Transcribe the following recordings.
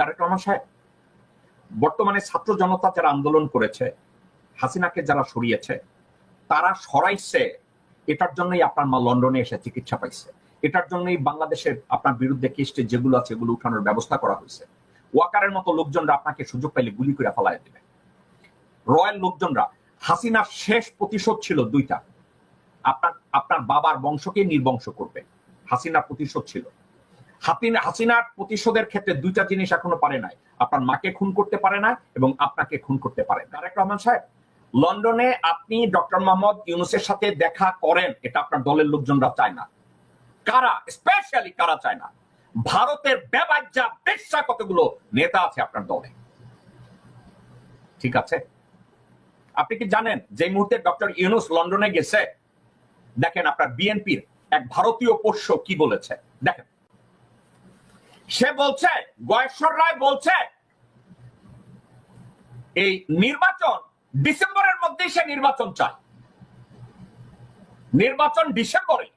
তারেক রহমান সাহেব, বর্তমানে ছাত্র জনতা যারা আন্দোলন করেছে, হাসিনাকে যারা সরিয়েছে, তারা সরাইছে, এটার জন্যই আপনার মা লন্ডনে এসে চিকিৎসা পাইছে। এটার জন্যই বাংলাদেশের আপনার বিরুদ্ধে কেসটে যেগুলো আছে, এগুলো উঠানোর ব্যবস্থা করা হয়েছে। ওয়াকারের মতো লোকজনরা আপনাকে সুযোগ পাইলে গুলি করে ফেলাই দেবে। রয়্যাল লোকজনরা, হাসিনার শেষ প্রতিশোধ ছিল দুইটা। আপনার আপনার বাবার বংশকে নির্বংশ করবে। হাসিনার প্রতিশোধ ছিল। হাসিনার প্রতিশোধের ক্ষেত্রে দুইটা জিনিস এখনও পারে নাই। আপনার মাকে খুন করতে পারে না এবং আপনাকে খুন করতে পারে তারেক রহমান সাহেব, লন্ডনে আপনি ডক্টর মোহাম্মদ ইউনুসের সাথে দেখা করেন, এটা আপনার দলের লোকজনরা চায় না। কারা? স্পেশালি কারা চায় না? ভারতের ব্যবাজ্যা পেশা কতগুলো নেতা আছে আপনার দলে? ঠিক আছে? আপনি কি জানেন যে মুহূর্তে ডক্টর ইউনুস লন্ডনে গেছে? দেখেন আপনার বিএনপির এক ভারতীয় পোষ্য কি বলেছে? দেখেন সে বলছে, গয়েশ্বর রায় বলছে, এই নির্বাচন ডিসেম্বরের মধ্যেই সে নির্বাচন চায়। নির্বাচন ডিসেম্বরে।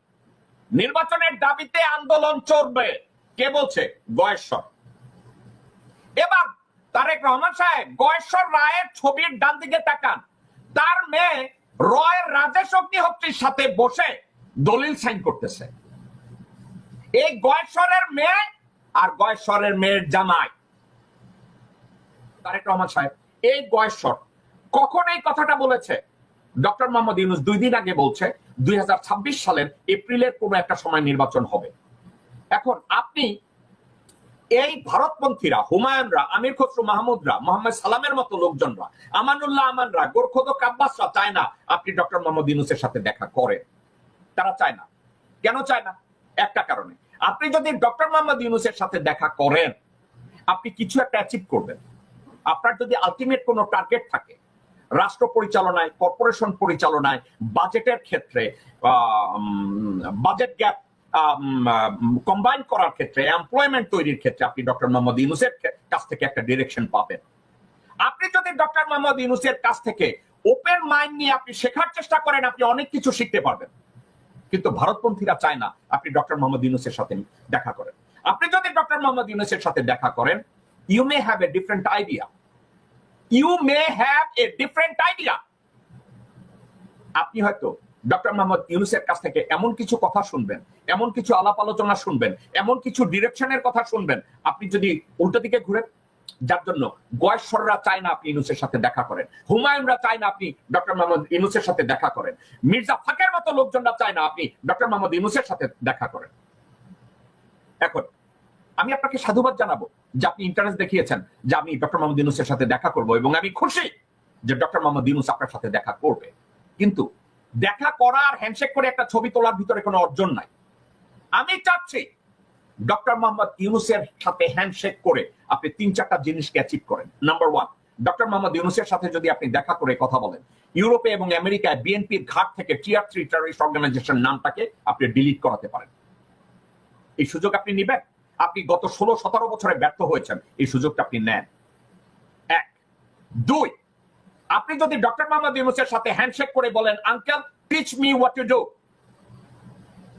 নির্বাচনের দাবিতে আন্দোলন চলবে। কে বলছে? গয়েশ্বর। এবার তারেক রহমান সাহেব গয়েশ্বর রায়ের ছবির ডান দিকে তাকান। তার মেয়ে রয়ের রাজেশ অগ্নিহোত্রীর সাথে বসে দলিল সাইন করতেছে। এই গয়েশ্বরের মেয়ে আর গয়েশ্বরের মেয়ের জামাই। তারেক রহমান সাহেব, এই গয়েশ্বর কখন এই কথাটা বলেছে? ডক্টর মোহাম্মদ ইউনুস দুই দিন আগে বলছে, দুই সালের এপ্রিলের কোনো একটা সময় নির্বাচন হবে। এখন আপনি এই ভারতপন্থীরা, হুমায়ুনরা, আমির খসরু মাহমুদরা, মোহাম্মদ সালামের মতো লোকজনরা, আমানুল্লাহ আমানরা গোরখোদক আব্বাসরা চায় না আপনি ডক্টর মোহাম্মদ ইউনুসের সাথে দেখা করেন। তারা চায় না। কেন চায় না? একটা কারণে। আপনি যদি ডক্টর মোহাম্মদ ইউনুসের সাথে দেখা করেন, আপনি কিছু একটা অ্যাচিভ করবেন। আপনার যদি আলটিমেট কোনো টার্গেট থাকে, রাষ্ট্র পরিচালনায় কর্পোরেশন পরিচালনায় বাজেটের ক্ষেত্রে বাজেট গ্যাপ কম্বাইন করার ক্ষেত্রে এমপ্লয়মেন্ট তৈরির ক্ষেত্রে আপনি ডক্টর মোহাম্মদ ইউনুসের কাছ থেকে একটা ডিরেকশন পাবেন। আপনি যদি ডক্টর মোহাম্মদ ইউনুসের কাছ থেকে ওপেন মাইন্ড নিয়ে আপনি শেখার চেষ্টা করেন, আপনি অনেক কিছু শিখতে পারবেন। কিন্তু ভারতপন্থীরা চায় না আপনি ডক্টর মোহাম্মদ ইউনুসের সাথে দেখা করেন। আপনি যদি ডক্টর মোহাম্মদ ইউনুসের সাথে দেখা করেন you may have a different idea you may have a different idea আপনি হয়তো ডক্টর মোহাম্মদ ইউনুসের কাছ থেকে এমন কিছু কথা শুনবেন, এমন কিছু আলাপ আলোচনা শুনবেন, এমন কিছু ডিরেকশনের কথা শুনবেন। আপনি যদি উল্টো দিকে ঘুরেন যার জন্য গয়েশ্বররা চায় না আপনি ইউনুসের সাথে দেখা করেন। হুমায়ুনরা চায় না আপনি ডক্টর মোহাম্মদ ইউনুসের সাথে দেখা করেন। মির্জা ফাকের মতো লোকজনরা চায় না আপনি ডক্টর মোহাম্মদ ইউনুসের সাথে দেখা করেন। এখন, আমি আপনাকে সাধুবাদ জানাব যে আপনি ইন্টারেস্ট দেখিয়েছেন যে আমি ডক্টর মোহাম্মদ ইউনুসের সাথে দেখা করব এবং আমি খুশি যে ডক্টর মোহাম্মদ ইউনুস আপনার সাথে দেখা করবে। কিন্তু দেখা করার হ্যান্ডশেক করে একটা ছবি তোলার ভিতরে কোনো অর্জন নাই। আমি চাচ্ছি ডক্টর মোহাম্মদ ইউনুসের সাথে হ্যান্ডশেক করে আপনি তিন চারটা জিনিসকে অ্যাচিভ করেন। নাম্বার ওয়ান ডক্টর মোহাম্মদ ইউনুসের সাথে যদি আপনি দেখা করে কথা বলেন, ইউরোপে এবং আমেরিকায় বিএনপির ঘাট থেকে টিয়ার থ্রি টেররিস্ট অর্গানাইজেশন নামটাকে আপনি ডিলিট করাতে পারেন। এই সুযোগ আপনি নিবেন। আপনি গত ষোলো, সতেরো বছরে ব্যর্থ হয়েছেন। এই সুযোগটা আপনি নেন। এক। দুই, আপনি যদি ডক্টর মোহাম্মদ ইউনুসের সাথে হ্যান্ডশেক করে বলেন uncle teach me what you do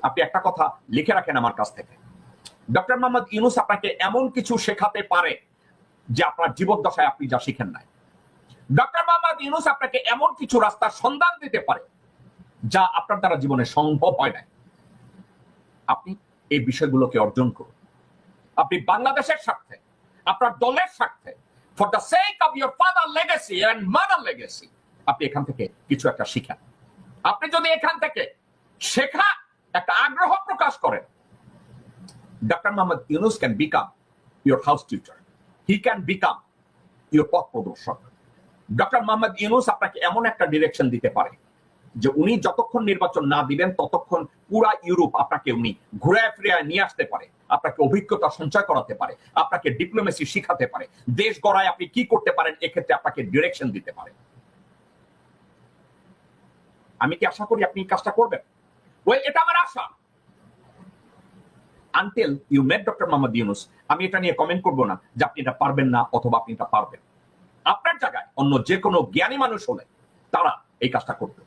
আপনি একটা কথা লিখে রাখেন আমার কাছ থেকে। ডক্টর মোহাম্মদ ইউনুস আপনাকে এমন কিছু শেখাতে পারে যে আপনার জীবদ্দশায় আপনি যা শিখেন নাই। ডক্টর মোহাম্মদ ইউনুস আপনাকে এমন কিছু রাস্তার সন্ধান দিতে পারে যা আপনার দ্বারা জীবনে সম্ভব হয় নাই। আপনি এই বিষয়গুলোকে অর্জন করুন। আপনি বাংলাদেশের স্বার্থে, আপনার দলের স্বার্থে for the sake of your father legacy and mother legacy আপনি এখান থেকে কিছু একটা শিখেন। আপনি যদি এখান থেকে শেখা একটা আগ্রহ প্রকাশ করেন doctor Mohammad Yunus can become your house teacher he can become your পথ প্রদর্শক. ডক্টর মোহাম্মদ ইউনুস আপনাকে এমন একটা ডিরেকশন দিতে পারে যে উনি যতক্ষণ নির্বাচন না দিবেন, ততক্ষণ পুরা ইউরোপ আপনাকে উনি ঘুরে ফিরে নিয়ে আসতে পারে, আপনাকে অভিজ্ঞতা সঞ্চয় করাতে পারে, আপনাকে ডিপ্লোমেসি শিখাতে পারে। দেশ গড়ায় আপনি কি করতে পারেন, এক্ষেত্রে আপনাকে ডিরেকশন দিতে পারে। আমি কি আশা করি আপনি কাজটা করবেন? ওয়েল এটা আমার আশা। Until you met doctor Mohammad Yunus আমি এটা নিয়ে কমেন্ট করব না যে আপনি এটা পারবেন না অথবা আপনি এটা পারবেন। আপনার জায়গায় অন্য যে কোনো জ্ঞানী মানুষ হলে তারা এই কাজটা করবে।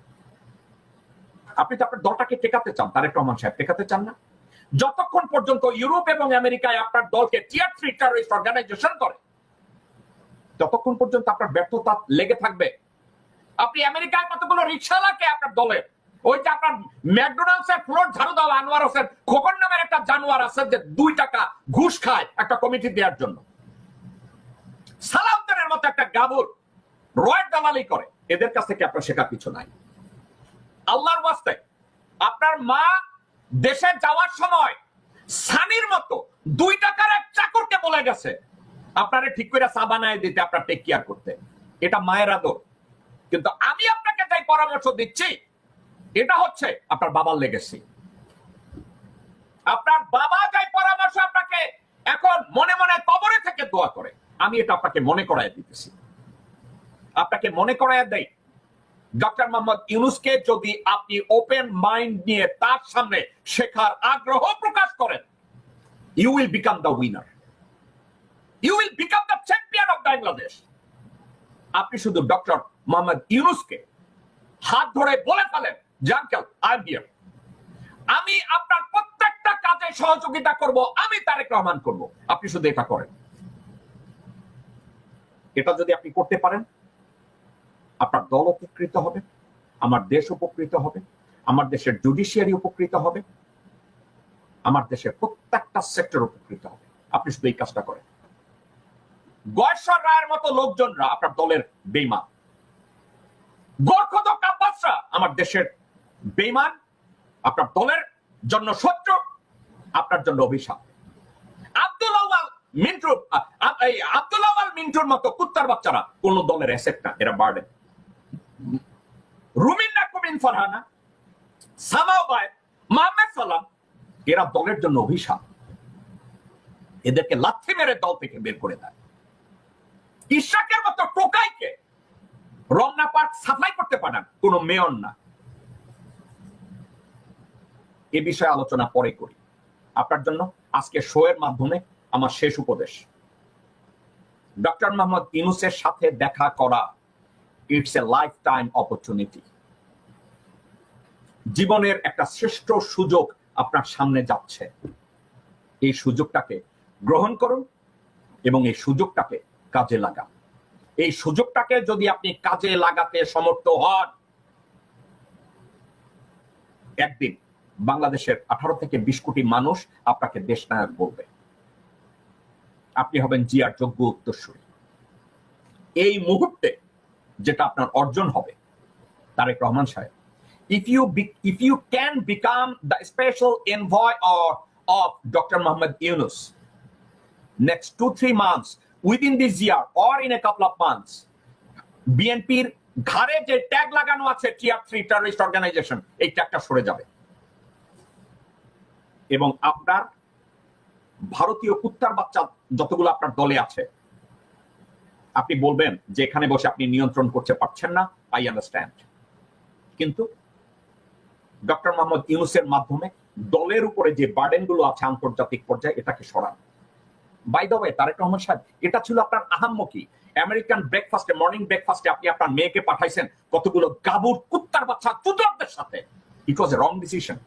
আপনি তো আপনার দলটাকে টেকাতে চান, তারেক রহমান সাহেব টেকাতে চান না? যতক্ষণ পর্যন্ত ইউরোপ এবং আমেরিকায় আপনার দলকে টিয়ার থ্রি টেরোরিস্ট অর্গানাইজেশন করে, ততক্ষণ পর্যন্ত আপনার ব্যর্থতা লেগে থাকবে। আপনি আমেরিকায় কতগুলো রিক্সাওয়ালাকে আপনার দলের আপনার ম্যাকডোনাল্ডস এর ফ্লোর ঝাড়ু আনোয়ার হোসেন খোকন নামের একটা জানোয়ার আছে যে দুই টাকা ঘুষ খায় একটা কমিটি দেওয়ার জন্য। সালাউদ্দিনের মতো একটা গাবুর দালালি করে। এদের কাছ থেকে আপনার শেখার কিছু নাই। আল্লাহর আপনার মা দেশে যাওয়ার সময় সানির মতো দুই টাকার এক চাকরকে বলে গেছে, আপনারে ঠিক করে চা বানায় দিতে, আপনার টেক কেয়ার করতে। এটা মায়ের আদর। কিন্তু আমি আপনাকে যাই পরামর্শ দিচ্ছি এটা হচ্ছে আপনার বাবার লেগেছি আপনার বাবা যাই পরামর্শ আপনাকে এখন মনে মনে কবরে থেকে দোয়া করে, আমি এটা আপনাকে মনে করায় দিতেছি। আপনাকে মনে করায় দেয় ডক্টর মোহাম্মদ ইউনুসকে যদি আপনি ওপেন মাইন্ড নিয়ে তার সামনে শেখার আগ্রহ প্রকাশ করেন you will become the winner you will become the champion of Bangladesh আপনি শুধু ডক্টর মোহাম্মদ ইউনুসকে হাত ধরে বলে ফেলেন যে আঙ্কেল আই হিয়ার আমি আপনার প্রত্যেকটা কাজে সহযোগিতা করব, আমি তারেক রহমান করব। আপনি শুধু এটা করেন। এটা যদি আপনি করতে পারেন, আপনার দল উপকৃত হবে, আমার দেশ উপকৃত হবে, আমার দেশের জুডিশিয়ারি উপকৃত হবে, আমার দেশের প্রত্যেকটা সেক্টর উপকৃত হবে। আপনি শুধু এই কাজটা করেন। গয়েশ্বর রায়ের মতো লোকজনরা আপনার দলের বেইমান। গোর্খদ কাব্বাসরা, আমার দেশের বেইমান আপনার দলের জন্য শত্রু, আপনার জন্য অভিশাপ। আব্দুল আওয়াল মিন্টু আ- আ- এই আব্দুল আওয়াল মিন্টুর মতো কুত্তার বাচ্চারা কোন দলের অ্যাসেট না, এরা রুমিন্না কুমিন ফারহানা মোহাম্মদ সালাম, এরা দলের জন্য অভিশাপ। এদেরকে লাথি মেরে দল থেকে বের করে দেয়। ইশাকের মতো টোকাইকে রমনা পার্ক সাফাই করতে পারেন, কোন মেয়র না। এ বিষয়ে আলোচনা পরে করি। আপনার জন্য আজকে শো এর মাধ্যমে আমার শেষ উপদেশ। ডক্টর মোহাম্মদ ইউনুসের সাথে দেখা করা it's a life time opportunity জীবনের একটা শ্রেষ্ঠ সুযোগ আপনার সামনে যাচ্ছে। এই সুযোগটাকে গ্রহণ করুন এবং এই সুযোগটাকে কাজে লাগান। এই সুযোগটাকে যদি আপনি কাজে লাগাতে সমর্থ হন, একদিন বাংলাদেশের আঠারো থেকে বিশ কোটি মানুষ আপনাকে দেশ নায়ক বলবে আপনি হবেন জিয়ার যোগ্য উত্তরসূরি এই মুহূর্তে যেটা আপনার অর্জন হবে তারেক রহমান সাহেব be, if you can become the special envoy or of Dr. Muhammad Yunus next two three months within this year or in a couple of months বিএনপির ঘাড়ে যে ট্যাগ লাগানো আছে টিআর থ্রি টেররিস্ট অর্গানাইজেশন এই ট্যাগটা সরে যাবে এবং আপনার ভারতীয় কুত্তার বাচ্চা যতগুলো আপনার দলে আছে, আপনি বলবেন যে এখানে বসে আপনি নিয়ন্ত্রণ করতে পারছেন না আই আন্ডারস্ট্যান্ড কিন্তু ডক্টর মোহাম্মদ ইউনুসের মাধ্যমে দলের উপরে যে বার্ডেনগুলো আছে আন্তর্জাতিক পর্যায়ে, এটাকে সরান। বাই দ্য তারেক রহমান সাহেব, এটা ছিল আপনার আহাম্মকি। আমেরিকান ব্রেকফাস্টে মর্নিং ব্রেকফাস্টে আপনি আপনার মেয়েকে পাঠাইছেন কতগুলো গাবুর কুত্তার বাচ্চা চুতরদের সাথে ইট ওয়াজ এ রং ডিসিশন